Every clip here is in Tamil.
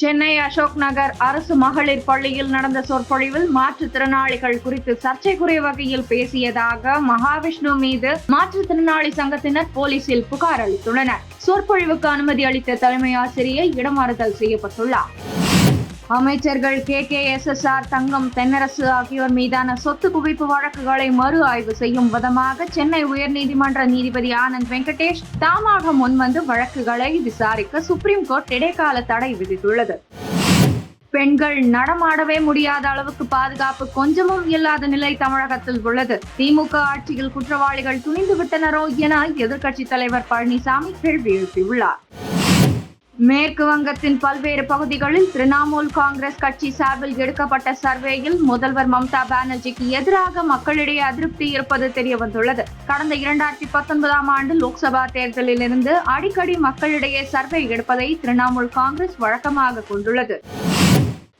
சென்னை அசோக் நகர் அரசு மகளிர் பள்ளியில் நடந்த சொற்பொழிவில் மாற்றுத்திறனாளிகள் குறித்து சர்ச்சைக்குரிய வகையில் பேசியதாக மகாவிஷ்ணு மீது மாற்றுத்திறனாளி சங்கத்தினர் போலீசில் புகார் அளித்துள்ளனர். சொற்பொழிவுக்கு அனுமதி அளித்த தலைமை ஆசிரியை இடமாறுதல் செய்யப்பட்டுள்ளார். அமைச்சர்கள் K K S S R Thangam Thennarasu ஆகியோர் மீதான சொத்து குவிப்பு வழக்குகளை மறு ஆய்வு செய்யும் விதமாக சென்னை உயர்நீதிமன்ற நீதிபதி ஆனந்த் வெங்கடேஷ் தாமாக முன்வந்து வழக்குகளை விசாரிக்க சுப்ரீம் கோர்ட் இடைக்கால தடை விதித்துள்ளது. பெண்கள் நடமாடவே முடியாத அளவுக்கு பாதுகாப்பு கொஞ்சமும் இல்லாத நிலை தமிழகத்தில் உள்ளது. திமுக ஆட்சியில் குற்றவாளிகள் துணிந்து விட்டனரோ என எதிர்க்கட்சித் தலைவர் பழனிசாமி கேள்வி எழுப்பியுள்ளார். மேற்கு வங்கத்தின் பல்வேறு பகுதிகளில் திரிணாமுல் காங்கிரஸ் கட்சி சார்பில் எடுக்கப்பட்ட சர்வேயில் முதல்வர் மம்தா பானர்ஜிக்கு எதிராக மக்களிடையே அதிருப்தி இருப்பது தெரியவந்துள்ளது கடந்த இரண்டாயிரத்தி பத்தொன்பதாம் ஆண்டு லோக்சபா தேர்தலில் இருந்து அடிக்கடி மக்களிடையே சர்வே எடுப்பதை திரிணாமுல் காங்கிரஸ் வழக்கமாக கொண்டுள்ளது.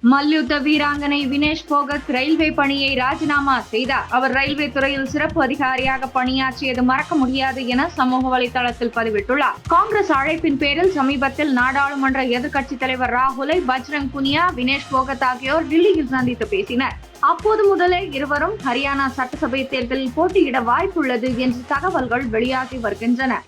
மல்யுத்த வீராங்கனை வினேஷ் போகத் ரயில்வே பணியை ராஜினாமா செய்தார். அவர் ரயில்வே துறையில் சிறப்பு அதிகாரியாக பணியாற்றியது மறக்க முடியாது என சமூக வலைதளத்தில் பதிவிட்டுள்ளார். காங்கிரஸ் அழைப்பின் பேரில் சமீபத்தில் நாடாளுமன்ற எதிர்க்கட்சித் தலைவர் ராகுலை பஜ்ரங் புனியா வினேஷ் போகத் ஆகியோர் டெல்லியில் சந்தித்து பேசினர். அப்போது முதலே இருவரும் ஹரியானா சட்டசபை தேர்தலில் போட்டியிட வாய்ப்புள்ளது என்று தகவல்கள் வெளியாகி வருகின்றன.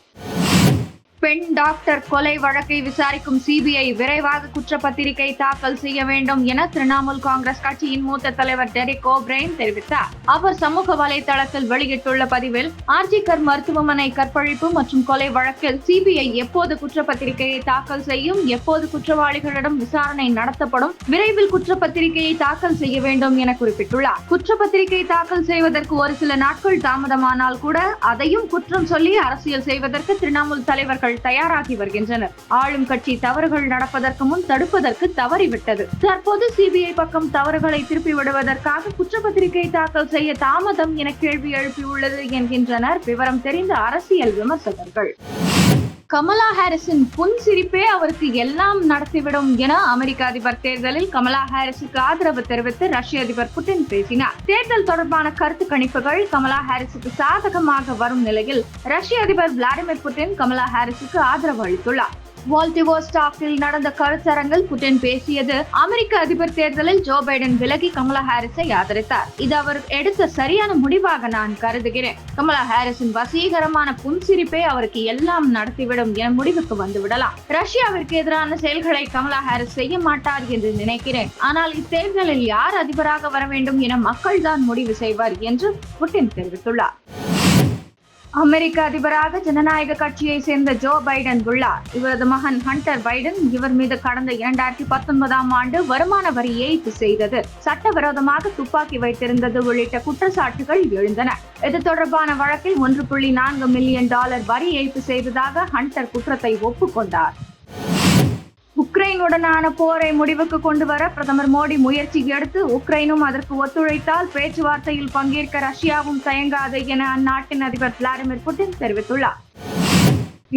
பெண் டாக்டர் கொலை வழக்கை விசாரிக்கும் சிபிஐ விரைவாக குற்றப்பத்திரிகை தாக்கல் செய்ய வேண்டும் என திரிணாமுல் காங்கிரஸ் கட்சியின் மூத்த தலைவர் டெரிக் ஓப்ரைன் தெரிவித்தார். அவர் சமூக வலைதளத்தில் வெளியிட்டுள்ள பதிவில் ஆர்ஜிகர் மருத்துவமனை கற்பழிப்பு மற்றும் கொலை வழக்கில் சிபிஐ எப்போது குற்றப்பத்திரிகையை தாக்கல் செய்யும் எப்போது குற்றவாளிகளிடம் விசாரணை நடத்தப்படும் விரைவில் குற்றப்பத்திரிகையை தாக்கல் செய்ய வேண்டும் என குறிப்பிட்டுள்ளார். குற்றப்பத்திரிகை தாக்கல் செய்வதற்கு ஒரு சில நாட்கள் தாமதமானால் கூட அதையும் குற்றம் சொல்லி அரசியல் செய்வதற்கு திரிணாமுல் தலைவர்கள் அவர்கள் தயாராகி வருகின்றனர் ஆளும் கட்சி தவறுகள் நடப்பதற்கு முன் தடுப்பதற்கு தவறிவிட்டது. தற்போது சிபிஐ பக்கம் தவறுகளை திருப்பி விடுவதற்காக குற்றப்பத்திரிகை தாக்கல் செய்ய தாமதம் என கேள்வி எழுப்பியுள்ளது என்கின்றனர். விவரம் தெரிந்த அரசியல் விமர்சகர்கள். கமலா ஹாரிஸின் புன் சிரிப்பே அவருக்கு எல்லாம் நடத்திவிடும் என அமெரிக்க அதிபர் தேர்தலில் கமலா ஹாரிஸுக்கு ஆதரவு தெரிவித்து ரஷ்ய அதிபர் புட்டின் பேசினார். தேர்தல் தொடர்பான கருத்து கணிப்புகள் கமலா ஹாரிஸுக்கு சாதகமாக வரும் நிலையில் ரஷ்ய அதிபர் விளாடிமிர் புட்டின் கமலா ஹாரிஸுக்கு ஆதரவு அளித்துள்ளார். வால்டிவோஸ்டாக்கில் நடந்த கருத்தரங்கில் புட்டின் பேசியது அமெரிக்க அதிபர் தேர்தலில் ஜோ பைடன் விலகி கமலா ஹாரிஸை ஆதரித்தார். இது அவர் எடுத்த சரியான முடிவாக நான் கருதுகிறேன். கமலா ஹாரிஸின் வசீகரமான புன்சிரிப்பே அவருக்கு எல்லாம் நடத்திவிடும் என முடிவுக்கு வந்து விடலாம் ரஷ்யாவிற்கு எதிரான செயல்களை கமலா ஹாரிஸ் செய்ய மாட்டார் என்று நினைக்கிறேன். ஆனால் இத்தேர்தலில் யார் அதிபராக வர வேண்டும் என மக்கள் தான் முடிவு செய்வார் என்று புட்டின் தெரிவித்துள்ளார். அமெரிக்க அதிபராக ஜனநாயக கட்சியை சேர்ந்த ஜோ பைடன் உள்ளார். இவரது மகன் ஹண்டர் பைடன் இவர் மீது கடந்த இரண்டாயிரத்தி பத்தொன்பதாம் ஆண்டு வருமான வரி ஏய்ப்பு செய்தது. சட்டவிரோதமாக துப்பாக்கி வைத்திருந்தது உள்ளிட்ட குற்றச்சாட்டுகள் எழுந்தன. இது தொடர்பான வழக்கில் ஒன்று புள்ளி நான்கு மில்லியன் டாலர் வரி ஏய்ப்பு செய்ததாக ஹண்டர் குற்றத்தை ஒப்புக்கொண்டார். உக்ரைனுடனான போரை முடிவுக்கு கொண்டு வர பிரதமர் மோடி முயற்சி எடுத்து உக்ரைனும் அதற்கு ஒத்துழைத்தால் பேச்சுவார்த்தையில் பங்கேற்க ரஷ்யாவும் தயங்காது என அந்நாட்டின் அதிபர் விளாடிமிர் புட்டின் தெரிவித்துள்ளார்.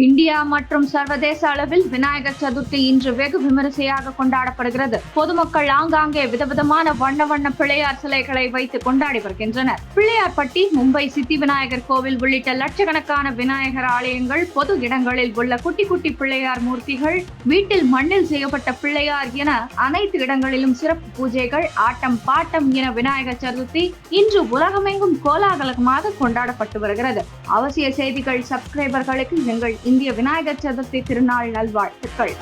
இந்தியா மற்றும் சர்வதேச அளவில் விநாயகர் சதுர்த்தி இன்று வெகு விமரிசையாக கொண்டாடப்படுகிறது. பொதுமக்கள் ஆங்காங்கே விதவிதமான வண்ண வண்ண பிள்ளையார் சிலைகளை வைத்து கொண்டாடி வருகின்றனர். பிள்ளையார்பட்டி மும்பை சித்தி விநாயகர் கோவில் உள்ளிட்ட லட்சக்கணக்கான விநாயகர் ஆலயங்கள் பொது இடங்களில் உள்ள குட்டி குட்டி பிள்ளையார் மூர்த்திகள் வீட்டில் மண்ணில் செய்யப்பட்ட பிள்ளையார் என அனைத்து இடங்களிலும் சிறப்பு பூஜைகள் ஆட்டம் பாட்டம் என விநாயகர் சதுர்த்தி இன்று உலகமெங்கும் கோலாகலமாக கொண்டாடப்பட்டு வருகிறது. அவசிய செய்திகள் சப்ஸ்கிரைபர்களுக்கு எங்கள் இந்திய விநாயகர் சதுர்த்தி திருநாள் நல்வாழ்த்துக்கள்.